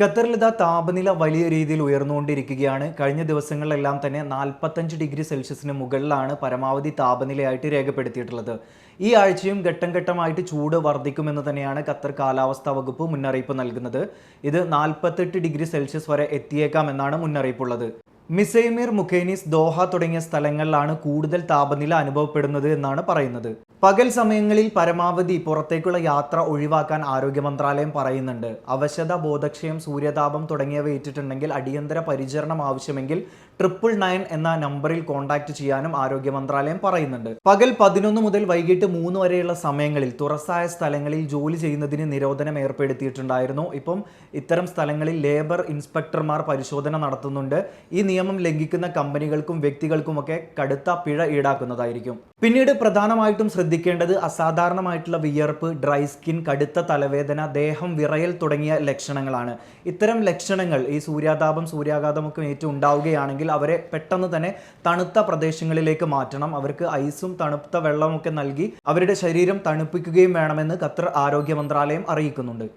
ഖത്തറിൽ ഇതാ താപനില വലിയ രീതിയിൽ ഉയർന്നുകൊണ്ടിരിക്കുകയാണ്. കഴിഞ്ഞ ദിവസങ്ങളിലെല്ലാം തന്നെ നാൽപ്പത്തഞ്ച് ഡിഗ്രി സെൽഷ്യസിന് മുകളിലാണ് പരമാവധി താപനിലയായിട്ട് രേഖപ്പെടുത്തിയിട്ടുള്ളത്. ഈ ആഴ്ചയും ഘട്ടം ഘട്ടമായിട്ട് ചൂട് വർദ്ധിക്കുമെന്ന് തന്നെയാണ് ഖത്തർ കാലാവസ്ഥാ വകുപ്പ് മുന്നറിയിപ്പ് നൽകുന്നത്. ഇത് നാൽപ്പത്തെട്ട് ഡിഗ്രി സെൽഷ്യസ് വരെ എത്തിയേക്കാമെന്നാണ് മുന്നറിയിപ്പുള്ളത്. മിസൈമീർ മുഖേനിസ് ദോഹ തുടങ്ങിയ സ്ഥലങ്ങളിലാണ് കൂടുതൽ താപനില അനുഭവപ്പെടുന്നത് എന്നാണ് പറയുന്നത്. പകൽ സമയങ്ങളിൽ പരമാവധി പുറത്തേക്കുള്ള യാത്ര ഒഴിവാക്കാൻ ആരോഗ്യ മന്ത്രാലയം പറയുന്നുണ്ട്. അവശത ബോധക്ഷയം സൂര്യതാപം തുടങ്ങിയവ ഏറ്റിട്ടുണ്ടെങ്കിൽ അടിയന്തര പരിചരണം ആവശ്യമെങ്കിൽ ട്രിപ്പിൾ നയൻ എന്ന നമ്പറിൽ കോൺടാക്ട് ചെയ്യാനും ആരോഗ്യ മന്ത്രാലയം പറയുന്നുണ്ട്. പകൽ പതിനൊന്ന് മുതൽ വൈകിട്ട് മൂന്ന് വരെയുള്ള സമയങ്ങളിൽ തുറസായ സ്ഥലങ്ങളിൽ ജോലി ചെയ്യുന്നതിന് നിരോധനം ഏർപ്പെടുത്തിയിട്ടുണ്ടായിരുന്നു. ഇപ്പം ഇത്തരം സ്ഥലങ്ങളിൽ ലേബർ ഇൻസ്പെക്ടർമാർ പരിശോധന നടത്തുന്നുണ്ട്. ഈ നിയമം ലംഘിക്കുന്ന കമ്പനികൾക്കും വ്യക്തികൾക്കുമൊക്കെ കടുത്ത പിഴ ഈടാക്കുന്നതായിരിക്കും. പിന്നീട് പ്രധാനമായിട്ടും ശ്രദ്ധിക്കേണ്ടത് അസാധാരണമായിട്ടുള്ള വിയർപ്പ് ഡ്രൈ സ്കിൻ കടുത്ത തലവേദന ദേഹം വിറയൽ തുടങ്ങിയ ലക്ഷണങ്ങളാണ്. ഇത്തരം ലക്ഷണങ്ങൾ ഈ സൂര്യാതാപം സൂര്യാഘാതമൊക്കെ ഏറ്റവും ഉണ്ടാവുകയാണെങ്കിൽ അവരെ പെട്ടെന്ന് തന്നെ തണുത്ത പ്രദേശങ്ങളിലേക്ക് മാറ്റണം. അവർക്ക് ഐസും തണുത്ത വെള്ളമൊക്കെ നൽകി അവരുടെ ശരീരം തണുപ്പിക്കുകയും വേണമെന്ന് ഖത്തർ ആരോഗ്യ മന്ത്രാലയം അറിയിക്കുന്നുണ്ട്.